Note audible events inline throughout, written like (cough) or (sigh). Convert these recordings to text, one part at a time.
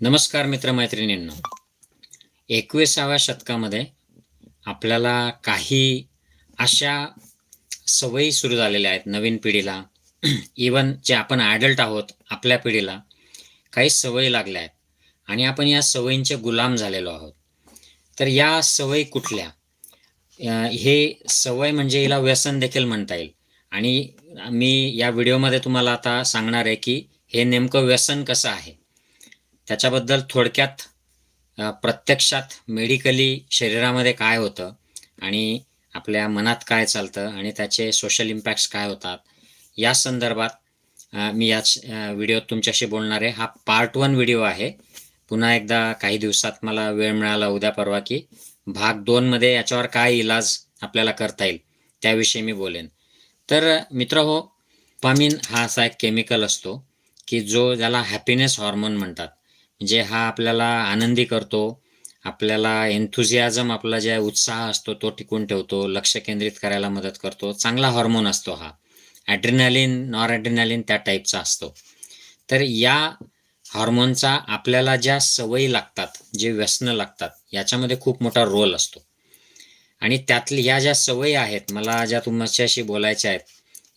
नमस्कार मित्रमैत्रिणींनो. एकविसाव्या शतकामध्ये आपल्याला काही अशा सवयी सुरू झालेल्या आहेत नवीन पिढीला. (clears throat) इवन जे आपण ॲडल्ट आहोत आपल्या पिढीला काही सवयी लागल्या आहेत. आणि आपण या सवयींचे गुलाम झालेलो आहोत. तर या सवयी कुठल्या? हे सवय म्हणजे हिला व्यसन देखील म्हणता येईल. आणि मी या व्हिडिओमध्ये तुम्हाला आता सांगणार आहे की हे नेमकं व्यसन कसं आहे. त्याच्याबद्दल थोडक्यात प्रत्यक्षात मेडिकली शरीरामध्ये काय होतं आणि आपल्या मनात काय चालतं आणि त्याचे सोशल इम्पॅक्ट्स काय होतात या संदर्भात मी याच व्हिडिओत तुमच्याशी बोलणार आहे. हा पार्ट वन व्हिडिओ आहे. पुन्हा एकदा काही दिवसात मला वेळ मिळाला उद्या परवा की भाग दोनमध्ये याच्यावर काय इलाज आपल्याला करता येईल त्याविषयी मी बोलेन. तर मित्र हो पामिन हा असा एक केमिकल असतो की जो ज्याला हॅपीनेस हॉर्मोन म्हणतात. म्हणजे हा आपल्याला आनंदी करतो आपल्याला एन्थुझियाझम आपला जे उत्साह असतो तो टिकून ठेवतो लक्ष केंद्रित करायला मदत करतो. चांगला हॉर्मोन असतो हा. ॲड्रिनॅलिन नॉर ॲड्रिनॅलिन त्या टाईपचा असतो. तर या हॉर्मोनचा आपल्याला ज्या सवयी लागतात जे व्यसनं लागतात याच्यामध्ये खूप मोठा रोल असतो. आणि त्यातली या ज्या सवयी आहेत मला ज्या तुमच्याशी बोलायच्या आहेत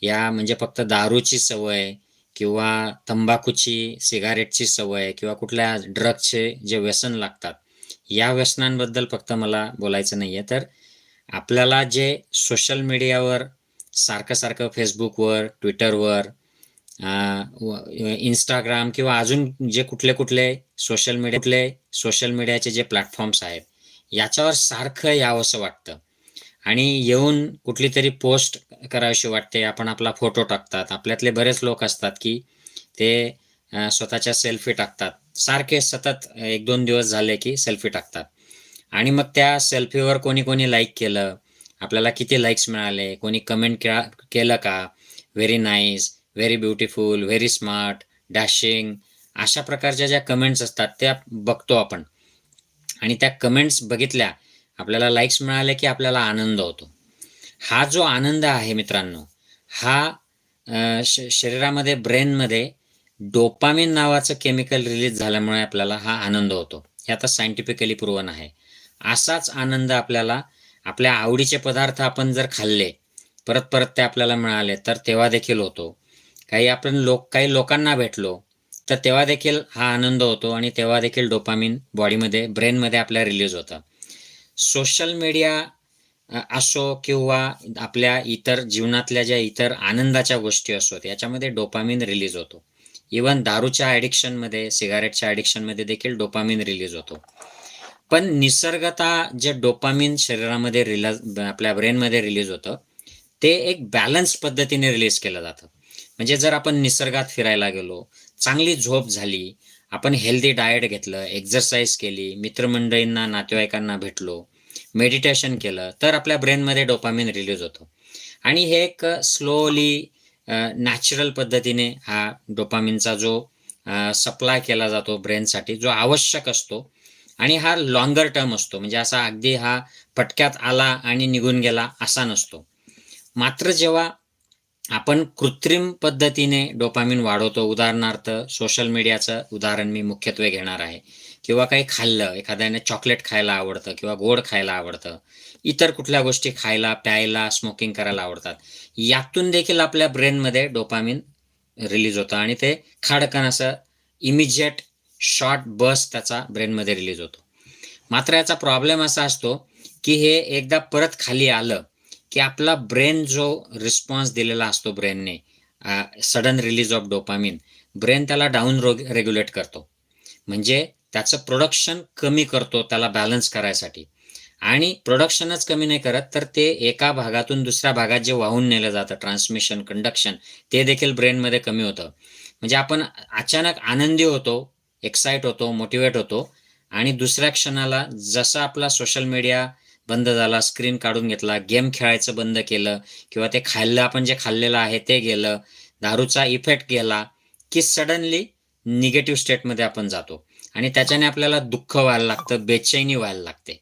या म्हणजे फक्त दारूची सवय किंवा तंबाखूची सिगारेटची सवय किंवा कुठल्या ड्रगचे जे व्यसन लागतात या व्यसनांबद्दल फक्त मला बोलायचं नाही आहे तर आपल्याला जे सोशल मीडियावर सारखं सारखं फेसबुकवर ट्विटरवर इंस्टाग्राम किंवा अजून जे कुठले कुठले सोशल मीडिया कुठले सोशल मीडियाचे जे प्लॅटफॉर्म्स आहेत याच्यावर सारखं यावंसं वाटतं. आणि येऊन कुठली तरी पोस्ट करावीशी वाटते. आपण आपला फोटो टाकतात. आपल्यातले बरेच लोक असतात की ते स्वतःच्या सेल्फी टाकतात. सारखे सतत एक दोन दिवस झाले की सेल्फी टाकतात. आणि मग त्या सेल्फीवर कोणी कोणी लाईक केलं. आपल्याला किती लाईक्स मिळाले? कोणी कमेंट केलं का? Very nice very beautiful very smart dashing अशा प्रकारच्या ज्या कमेंट्स असतात त्या बघतो आपण. आणि त्या कमेंट्स बघितल्या आपल्याला लाईक्स मिळाले की आपल्याला आनंद होतो. हा जो आनंद आहे मित्रांनो हा श शरीरामध्ये ब्रेनमध्ये डोपामिन नावाचं केमिकल रिलीज झाल्यामुळे आपल्याला हा आनंद होतो. हे आता सायंटिफिकली प्रूवन आहे. असाच आनंद आपल्याला आपल्या आवडीचे पदार्थ आपण जर खाल्ले परत परत ते आपल्याला मिळाले तर तेव्हा देखील होतो. काही आपण लोक काही लोकांना भेटलो तर तेव्हा देखील हा आनंद होतो आणि तेव्हा देखील डोपामिन बॉडीमध्ये ब्रेनमध्ये आपल्या रिलीज होतं. सोशल मीडिया असो किंवा आपल्या इतर जीवनातल्या ज्या इतर आनंदाच्या गोष्टी असोत याच्यामध्ये डोपामिन रिलीज होतो. इवन दारूच्या ॲडिक्शनमध्ये सिगारेटच्या ॲडिक्शनमध्ये देखील डोपामिन रिलीज होतो. पण निसर्गता जे डोपामिन शरीरामध्ये रिलीज आपल्या ब्रेनमध्ये रिलीज होतं ते एक बॅलन्स पद्धतीने रिलीज केलं जातं. म्हणजे जर आपण निसर्गात फिरायला गेलो चांगली झोप झाली आपण हेल्दी डाएट घेतलं एक्झरसाईज केली मित्रमंडळींना नातेवाईकांना भेटलो मेडिटेशन केलं तर आपल्या ब्रेनमध्ये डोपामिन रिलीज होतो. आणि हे एक स्लोली नॅचरल पद्धतीने हा डोपामिनचा जो सप्लाय केला जातो ब्रेनसाठी जो आवश्यक असतो आणि हा लॉंगर टर्म असतो. म्हणजे असा अगदी हा पटक्यात आला आणि निघून गेला असा नसतो. मात्र जेव्हा आपण कृत्रिम पद्धतीने डोपामिन वाढवतो. उदाहरणार्थ सोशल मीडियाचं उदाहरण मी मुख्यत्वे घेणार आहे. किंवा काही खाल्लं एखाद्याने चॉकलेट खायला आवडतं किंवा गोड खायला आवडतं. इतर कुठल्या गोष्टी खायला प्यायला स्मोकिंग करायला आवडतात. यातून देखील आपल्या ब्रेनमध्ये डोपामिन रिलीज होतं आणि ते खाडकन असं इमिजिएट शॉर्ट बस त्याचा ब्रेनमध्ये रिलीज होतो. मात्र याचा प्रॉब्लेम असा असतो की हे एकदा परत खाली आलं की आपला ब्रेन जो रिस्पॉन्स दिलेला असतो ब्रेनने sudden release of dopamine brain त्याला डाऊन रेग्युलेट करतो. म्हणजे त्याचं प्रोडक्शन कमी करतो त्याला बॅलन्स करायसाठी. आणि प्रोडक्शनच कमी नाही करत तर ते एका भागातून दुसऱ्या भागात जे वाहून नेलं जातं ट्रान्समिशन कंडक्शन ते देखील ब्रेनमध्ये कमी होतं. म्हणजे आपण अचानक आनंदी होतो एक्साईट होतो मोटिवेट होतो आणि दुसऱ्या क्षणाला जसा आपला सोशल मीडिया बंद झाला स्क्रीन काढून घेतला गेम खेळायचं बंद केलं किंवा ते खाल्लं आपण जे खाल्लेलं आहे ते गेलं दारूचा इफेक्ट गेला की सडनली निगेटिव्ह स्टेटमध्ये आपण जातो. आणि त्याच्याने आपल्याला दुःख व्हायला लागतं बेचैनी व्हायला लागते.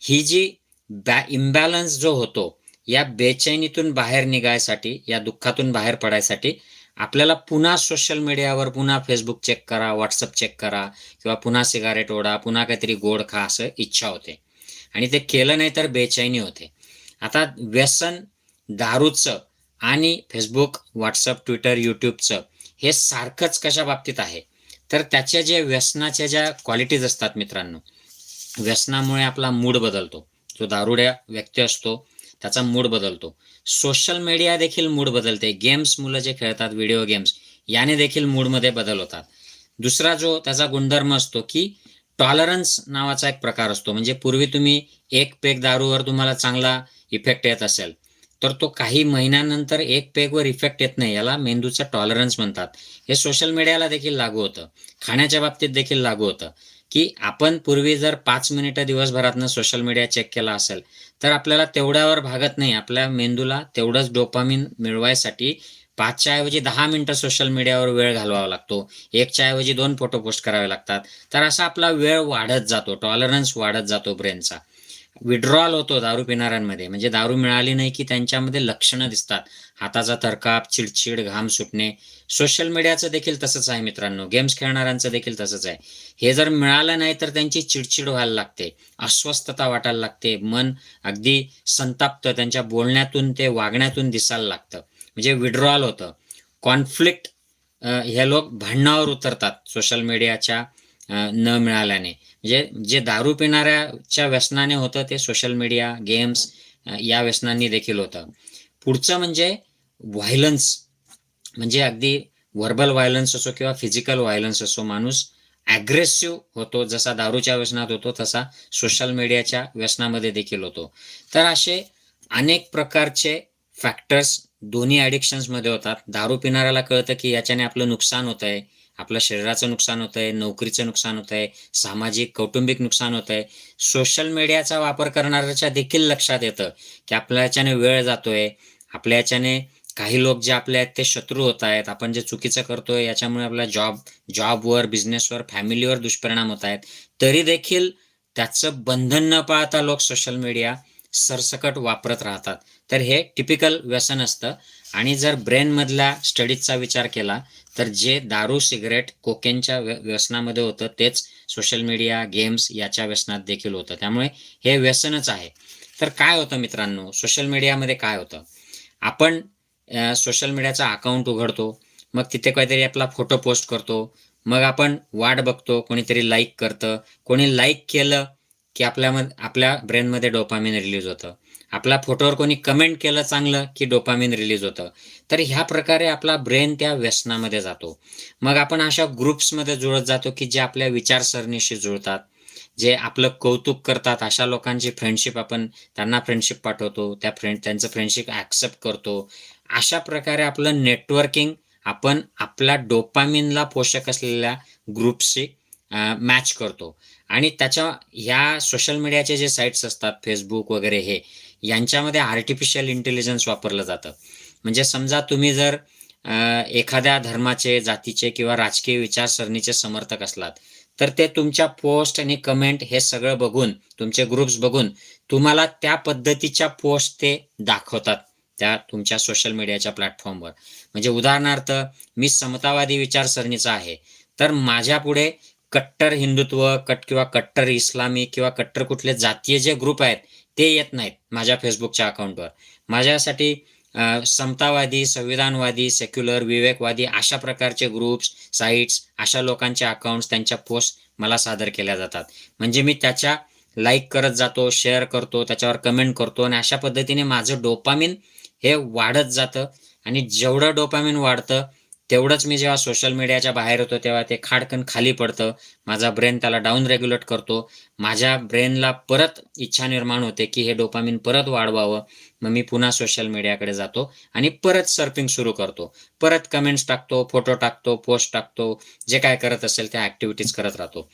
ही जी बॅ इम्बॅलन्स जो होतो या बेचैनीतून बाहेर निघायसाठी या दुःखातून बाहेर पडायसाठी आपल्याला पुन्हा सोशल मीडियावर पुन्हा फेसबुक चेक करा व्हॉट्सअप चेक करा किंवा पुन्हा सिगारेट ओढा पुन्हा काहीतरी गोड खा असं इच्छा होते. आणि ते केलं नाही तर बेचैनी होते. आता व्यसन दारूचं आणि फेसबुक व्हॉट्सअप ट्विटर यूट्यूबचं हे सारखंच कशा बाबतीत आहे? तर त्याच्या जे व्यसनाच्या ज्या क्वालिटीज असतात मित्रांनो व्यसनामुळे आपला मूड बदलतो. जो दारुड्या व्यक्ती असतो त्याचा मूड बदलतो. सोशल मीडिया देखील मूड बदलते. गेम्स मुलं जे खेळतात व्हिडिओ गेम्स याने देखील मूडमध्ये बदल होतात. दुसरा जो त्याचा गुणधर्म असतो की टॉलरन्स नावाचा एक प्रकार असतो. म्हणजे पूर्वी तुम्ही एक पेग दारूवर तुम्हाला चांगला इफेक्ट येत असेल तर तो काही महिन्यानंतर एक पेगवर इफेक्ट येत नाही. याला मेंदूचा टॉलरन्स म्हणतात. हे सोशल मीडियाला देखील लागू होतं. खाण्याच्या बाबतीत देखील लागू होतं. की आपण पूर्वी जर पाच मिनिटं दिवसभरातनं सोशल मीडिया चेक केला असेल तर आपल्याला तेवढ्यावर भागत नाही. आपल्या मेंदूला तेवढंच डोपामिन मिळवायसाठी पाचच्या ऐवजी दहा मिनिटं सोशल मीडियावर वेळ घालवावा लागतो. एकच्या ऐवजी दोन फोटो पोस्ट करावे लागतात. तर असा आपला वेळ वाढत जातो टॉलरन्स वाढत जातो ब्रेनचा विड्रॉल होतो दारू पिणाऱ्यांमध्ये. म्हणजे दारू मिळाली नाही की त्यांच्यामध्ये लक्षणं दिसतात. हाताचा थरकाप चिडचिड घाम सुटणे. सोशल मीडियाचं देखील तसंच आहे मित्रांनो. गेम्स खेळणाऱ्यांचं देखील तसंच आहे. हे जर मिळालं नाही तर त्यांची चिडचिड व्हायला लागते. अस्वस्थता वाटायला लागते. मन अगदी संतापतं त्यांच्या बोलण्यातून ते वागण्यातून दिसायला लागतं. म्हणजे विड्रॉल होतं. कॉन्फ्लिक्ट हे लोक भांडणावर उतरतात सोशल मीडियाच्या न मिळाल्याने. म्हणजे जे दारू पिणाऱ्याच्या व्यसनाने होतं ते सोशल मीडिया गेम्स या व्यसनांनी देखील होतं. पुढचं म्हणजे व्हायलन्स म्हणजे अगदी व्हर्बल व्हायलन्स असो किंवा फिजिकल व्हायलन्स असो माणूस ॲग्रेसिव्ह होतो जसा दारूच्या व्यसनात होतो तसा सोशल मीडियाच्या व्यसनामध्ये देखील होतो. तर असे अनेक प्रकारचे फॅक्टर्स दोन्ही ॲडिक्शन्समध्ये होतात. दारू पिणाऱ्याला कळतं की याच्याने आपलं नुकसान होत आहे आपल्या शरीराचं नुकसान होत आहे नोकरीचं नुकसान होत आहे सामाजिक कौटुंबिक नुकसान होत आहे सोशल मीडियाचा वापर करणाऱ्याच्या देखील लक्षात येतं की आपल्या याच्याने वेळ जातोय. आपल्या याच्याने काही लोक जे आपले आहेत ते शत्रू होत आहेत. आपण जे चुकीचं करतोय याच्यामुळे आपल्या जॉब जॉबवर बिझनेसवर फॅमिलीवर दुष्परिणाम होत आहेत. तरी देखील त्याचं बंधन न पाळता लोक सोशल मीडिया सरसकट वापरत राहतात. तर हे टिपिकल व्यसन असतं. आणि जर ब्रेनमधल्या स्टडीजचा विचार केला तर जे दारू सिगरेट कोकेनच्या व्यसनामध्ये होतं तेच सोशल मीडिया गेम्स याच्या व्यसनात देखील होतं. त्यामुळे हे व्यसनच आहे. तर काय होतं मित्रांनो? सोशल मीडियामध्ये काय होतं? आपण सोशल मीडियाचा अकाउंट उघडतो मग तिथे काहीतरी आपला फोटो पोस्ट करतो मग आपण वाट बघतो कोणीतरी लाईक करतं. कोणी लाईक केलं की आपल्यामध्ये आपल्या ब्रेनमध्ये डोपामिन रिलीज होतं. आपल्या फोटोवर कोणी कमेंट केलं चांगलं की डोपामिन रिलीज होतं. तर ह्या प्रकारे आपला ब्रेन त्या व्यसनामध्ये जातो. मग आपण अशा ग्रुप्समध्ये जुळत जातो की जे आपल्या विचारसरणीशी जुळतात जे आपलं कौतुक करतात. अशा लोकांची फ्रेंडशिप आपण त्यांना फ्रेंडशिप पाठवतो त्या फ्रेंड त्यांचं फ्रेंडशिप ॲक्सेप्ट करतो. अशा प्रकारे आपलं नेटवर्किंग आपण आपल्या डोपामिनला पोषक असलेल्या ग्रुपशी मॅच करतो. आणि त्याच्या ह्या सोशल मीडियाचे जे साईट्स असतात फेसबुक वगैरे हे यांच्यामध्ये आर्टिफिशियल इंटेलिजन्स वापरलं जातं. म्हणजे समजा तुम्ही जर एखाद्या धर्माचे जातीचे किंवा राजकीय विचारसरणीचे समर्थक असलात तर ते तुमच्या पोस्ट आणि कमेंट हे सगळं बघून तुमचे ग्रुप्स बघून तुम्हाला त्या पद्धतीच्या पोस्ट ते दाखवतात त्या तुमच्या सोशल मीडियाच्या प्लॅटफॉर्मवर म्हणजे उदाहरणार्थ मी समतावादी विचारसरणीचा आहे तर माझ्या पुढे कट्टर हिंदुत्व कट किंवा कट्टर इस्लामी किंवा कट्टर कुठले जातीय जे ग्रुप आहेत ते येत नाहीत माझ्या फेसबुकच्या अकाउंटवर. माझ्यासाठी समतावादी संविधानवादी सेक्युलर विवेकवादी अशा प्रकारचे ग्रुप्स साईट्स अशा लोकांचे अकाउंट्स त्यांच्या पोस्ट मला सादर केल्या जातात. म्हणजे मी त्याच्या लाईक करत जातो शेअर करतो त्याच्यावर कमेंट करतो आणि अशा पद्धतीने माझं डोपामिन हे वाढत जातं. आणि जेवढं डोपामिन वाढतं तेवढंच मी जेव्हा सोशल मीडियाच्या बाहेर होतो तेव्हा ते खाडकन खाली पडतं. माझा ब्रेन त्याला डाऊन रेग्युलेट करतो. माझ्या ब्रेनला परत इच्छा निर्माण होते की हे डोपामिन परत वाढवावं. मग मी पुन्हा सोशल मीडियाकडे जातो आणि परत सर्फिंग सुरू करतो. परत कमेंट्स टाकतो फोटो टाकतो पोस्ट टाकतो जे काय करत असेल त्या ॲक्टिव्हिटीज करत राहतो.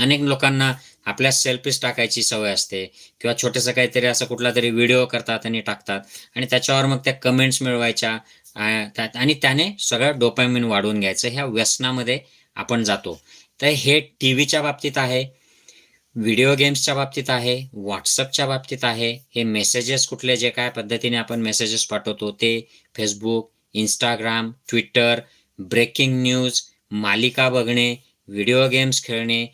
अनेक लोकांना आपल्या सेल्फीज टाकायची सवय असते किंवा छोटंसं काहीतरी असं कुठला तरी व्हिडिओ करतात आणि टाकतात. आणि त्याच्यावर मग त्या कमेंट्स मिळवायच्या. आणि त्याने सगळं डोपामिन वाढवून घ्यायचं. ह्या व्यसनामध्ये आपण जातो. तर हे टी व्हीच्या बाबतीत आहे व्हिडिओ गेम्सच्या बाबतीत आहे व्हॉट्सअपच्या बाबतीत आहे. हे मेसेजेस कुठले जे काय पद्धतीने आपण मेसेजेस पाठवतो ते Facebook Instagram Twitter breaking news मालिका बघणे व्हिडिओ गेम्स खेळणे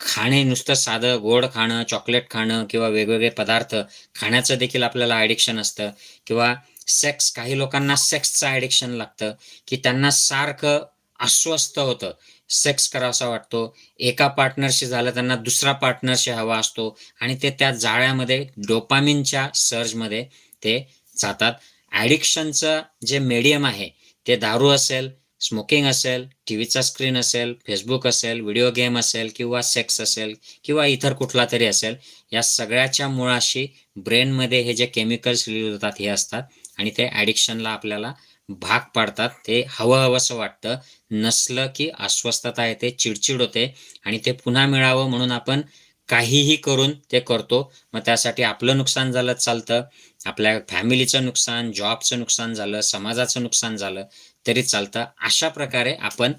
खाणे नुसतं साधं गोड खाणं चॉकलेट खाणं किंवा वेगवेगळे पदार्थ खाण्याचं देखील आपल्याला ॲडिक्शन असतं. किंवा सेक्स काही लोकांना सेक्सचं ॲडिक्शन लागतं की त्यांना सारखं अस्वस्थ होतं. सेक्स करावासा वाटतो. एका पार्टनरशी झालं त्यांना दुसरा पार्टनरशी हवा असतो आणि ते त्या जाळ्यामध्ये डोपामिनच्या सर्जमध्ये ते जातात. ॲडिक्शनचं जे मीडियम आहे ते दारू असेल स्मोकिंग असेल टी व्हीचा स्क्रीन असेल फेसबुक असेल व्हिडिओ गेम असेल किंवा सेक्स असेल किंवा इतर कुठला तरी असेल या सगळ्याच्या मुळाशी ब्रेनमध्ये हे जे केमिकल्स रिलीज होतात हे असतात. आणि ते ॲडिक्शनला आपल्याला भाग पाडतात. ते हवं हवंसं वाटतं. नसलं की अस्वस्थता येते चिडचिड होते आणि ते पुन्हा मिळावं म्हणून आपण काहीही करून ते करतो. मग त्यासाठी आपलं नुकसान झालं चालतं. आपल्या फॅमिलीचं नुकसान जॉबचं नुकसान झालं समाजाचं नुकसान झालं तरी चालतं. अशा प्रकारे आपण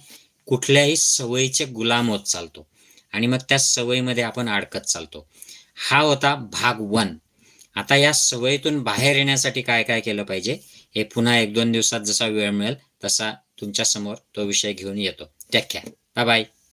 कुठल्याही सवयीचे गुलाम होत चालतो. आणि मग त्या सवयीमध्ये आपण अडकत चालतो. हा होता भाग वन आता या सवयीतून बाहेर येण्यासाठी काय काय केलं पाहिजे हे पुन्हा एक दोन दिवसात जसा वेळ मिळेल तसा तुमच्यासमोर तो विषय घेऊन येतो. Take bye bye